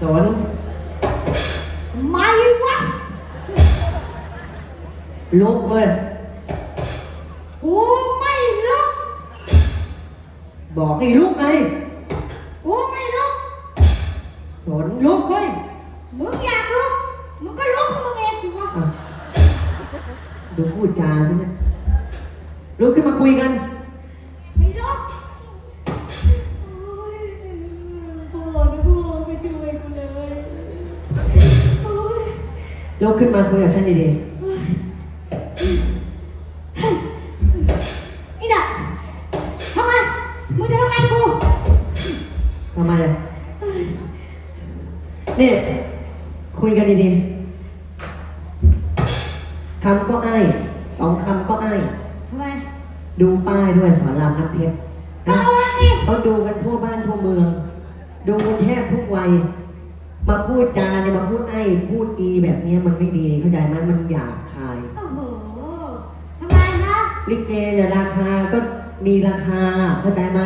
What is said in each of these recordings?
สนไม่วะลุกเว้ยกูไม่ลุกบอกให้ลุกไงกูไม่ลุกสนลุกเว้ยมึงอยากลุกมึงก็ลุกมึงเองสิวะะดูพูดจาใช่ไหมลุกขึ้นมาคุยกัน ลุกขึ้นมาคุยกับฉันดีนี่น่ะทำไม มึงจะทำไมกู ๆทำไมอะนี่คุยกันดีๆคำก็อ้ายสองคำก็อ้ายทำไม ดูป้ายด้วยสอนรามน้ำเพชรก็นะเอาละสิเขาดูกันทั่วบ้านทั่วเมือง ดูกันแทบทุกวัย มาพูดจาเนี่ยมาพูดไอ้พูดอีแบบเนี้ยมันไม่ดีเข้าใจไหมมันหยาบคาย โอ้โหทำไมนะลิเกเนี่ยราคาก็มีราคาเข้าใจไหม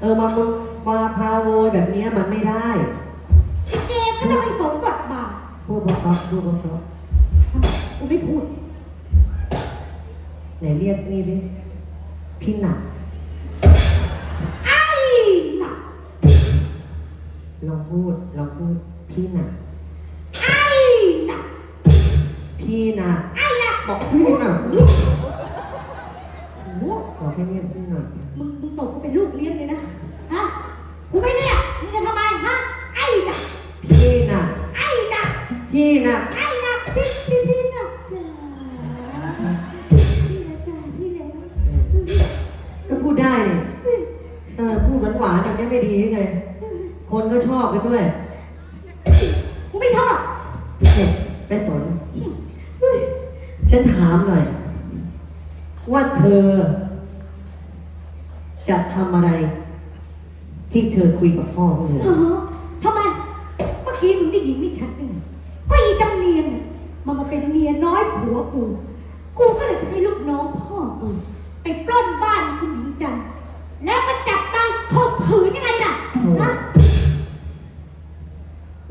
เออมามึงมาพาโวยแบบเนี้ยมันไม่ได้ลิเกมก็ต้องให้สมบทบาทพูดเพราะๆพูดเพราะกูไม่พูดๆไหนเรียกนี่ดิพี่หนักไอ้หนักลองพูดลองพูด พี่หนักไอ้หนักพี่หนักไอ้หนักบอกพี่หนักโอ้โหบอกให้เรียกพี่หนักมึงมึงตกกูเป็นลูกเลี้ยงเลยนะฮะกูไม่เรียกมึงจะทำไมฮะไอ้หนักพี่หนักไอ้หนักพี่หนักไอ้หนักพี่พี่พี่หนักจ้าพี่นะจ้าพี่นะก็พูดได้เนี่ยเออพูดหวานๆแบบนี้ไม่ดีไงคนก็ชอบกันด้วย กูไม่ชอบ เนี่ยไปสน ฉันถามหน่อย ว่าเธอ จะทำอะไร ที่เธอคุยกับพ่อของเธอ เออทำไม เมื่อกี้มึงได้ยินไม่ชัดเลยก็อีจำเนียนน่ะมันมาเป็นเมียน้อยผัวกู กูก็เลยจะให้ลูกน้องพ่อกูไปปล้นบ้านคุณหญิงจันทร์แล้วก็จับไปข่มขืนยังไงล่ะนะ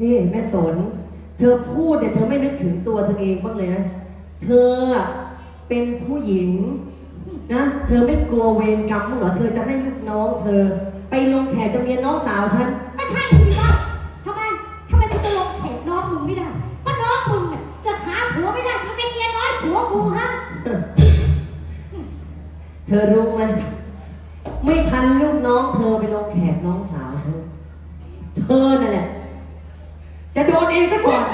นี่แม่สนเธ อพูดเนี่ยเธอไม่นึกถึงตัวเธอเองบ้างเลยนะ เธออะเป็นผู้หญิงนะ เธอไม่กลัวเวรกรรมบ้างเหรอ เธอจะให้ลูกน้องเธอ ไปลงแขกจำเนียนน้องสาวฉันไม่ใช่สิวะทำไมทำไมกูจะลงแขกน้องมึงไม่ได้ ก็น้องมึงเนี่ยจะหาผัวไม่ได้มันเป็นเมียน้อยผัวกูฮะ เธอรู้ไหมไม่ทันลูกน้อง เธอไปลงแขกน้องสาวฉัน เธอนั่นแหละ จะโดนเองซะ ก่อน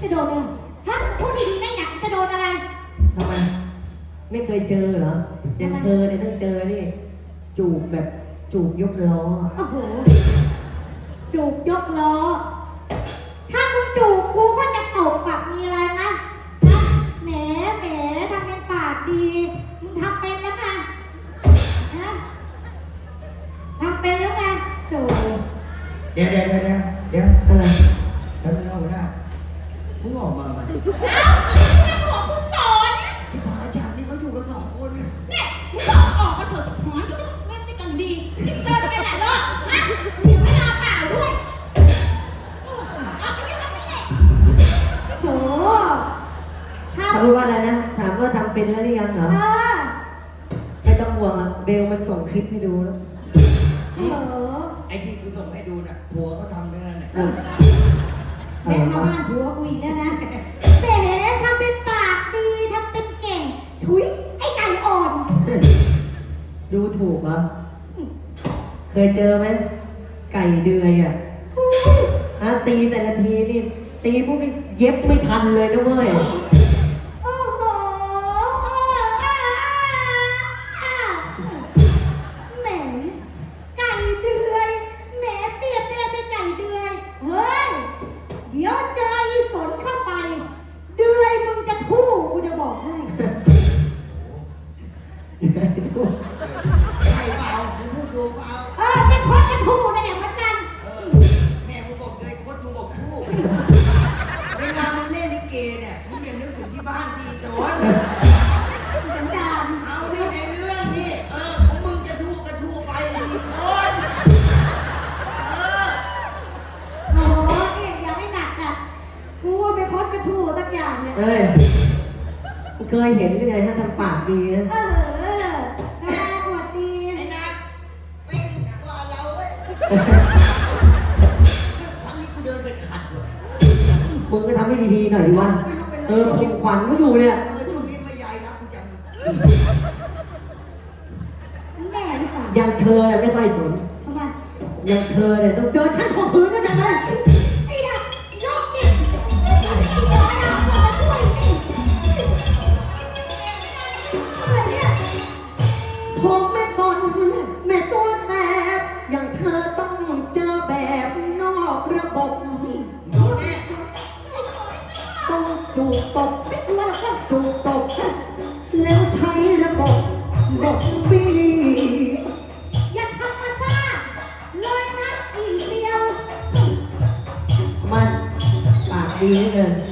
จะโดนอะไรฮะพูดดีๆไม่หนักจะโดนอะไร ทำไมไม่เคยเจอเหรออย่างเธอเนี่ยต้องเจอนี่จูบแบบจูบยกล้อโอ้โห จูบยกล้อ ถ้ามึงจูบกูก็จะตบกลับมีอะไรไหมนะแหมแหมทำเป็นปากดี มึงทำเป็นแล้วไงฮะทำเป็นแล้วไงโถเดี๋ยวเดี๋ยวเดี๋ยวเดี๋ยวเดี๋ยวอะไร มึงออกมาไหมเป็นหัวคุณสอนที่พาฉากนี้เขาอยู่กันสองคนเนี่ยมึงสอนออกมาเถอะชิบหายเดี๋ยวจะเล่นด้วยกันดีจิงเล่นไปหลายรอบนะเสียเวลาเปล่าด้วยเอาไปยังตรงนี้แหละโถถ้าถามว่าอะไรนะ ถามว่าทำเป็นแล้วหรือยังเหรอ เออไม่ต้องห่วงอะเบลมันส่งคลิปให้ดูแล้วเออไอ้ที่กูส่งให้ดูน่ะผัวเขาทำไปนั่นแหละ เออ อะแม่ไรมาบ้านหัวกูอีกแล้วนะแหมทำเป็นปากดีทำเป็นเก่ง ถุย ไอ้ไก่อ่อน ดูถูกเหรอ เคยเจอไหม ไก่เดือยอะฮะตีแต่ละทีนี่ ตีพวกนี้เย็บไม่ทันเลยนะเว้ย อนสันดานเอาเรื่องนี่ของมึงจะทูกกทูกไปไอ้คออ โอ้โหนี่ยังไม่หนักอะกูว่าไปพดกระทูสักอย่างเนี่ย เอ้ยเคยเห็นก็ไงถ้าทำปากดีนะเออเออตาปวดดีไอ้นัทไม่ว่าเราเว้ยครั้งนี้กูเดินไปขัดเลยมึงก็ทำให้ดีๆหน่อยดีวะ เออคุณขวัญก็อยู่เนี่ย อเปล่าอย่างเธอน่ะไม่ใส่สนทำไมอย่างเธอเนี่ยต้องเจอฉันของพื้นนะจ๊ะนะไอ้ดักโรคจิตไอ้ดักที่ร้อยเอามาช่วยสิอะไรเนี่ยผมไม่สนแม่ตัวแสบอย่างเธอต้องเจอแบบนอกระบบโน่นแน่ต้องจูบตบไม่กลัวหรอกค่ะจูบตบแล้วใช้ระบบกดบี ปา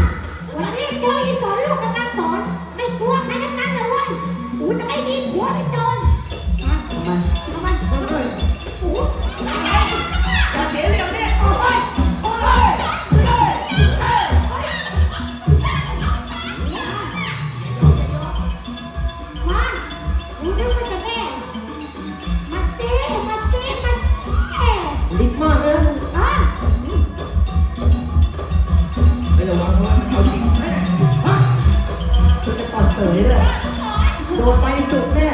เสยเลยโดนไปจุกแน่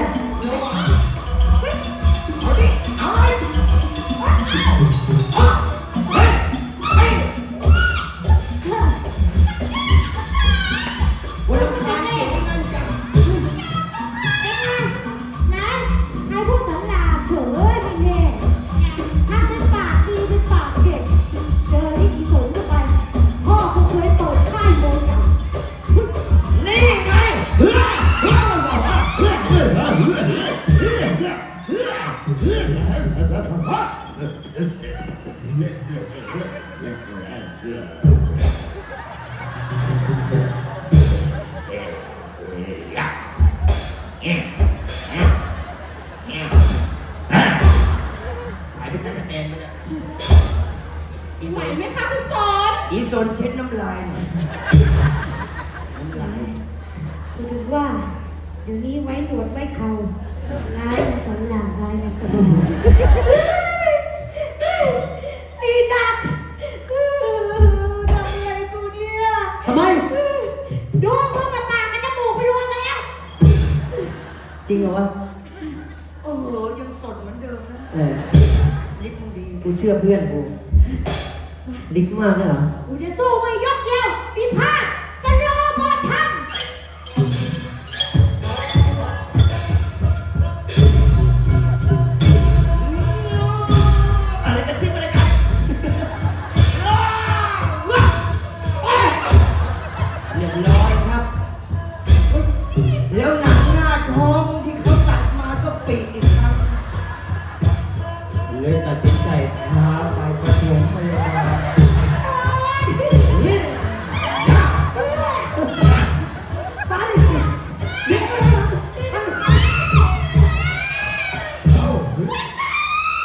หายไปตั้งแต่แตนไปแล้วอีไหวโซนไหมคะคุณสอนอีโซนเช็ดน้ำลายหน่อยน้ำลายกูดูว่าเดี๋ยวนี้ไว้หนวดไว้เขา ลายมาสันหลาลายมาสันหลาไอ้ดักทำอะไรกูเนี่ยทำไมดูมึงกับปากกับจมูกไปรวมกันแล้ว จริงเหรอวะโอ้โหยังสดเหมือนเดิมนะเออลิปมึงดี กูเชื่อเพื่อนกูลิบมากเลยเหรอ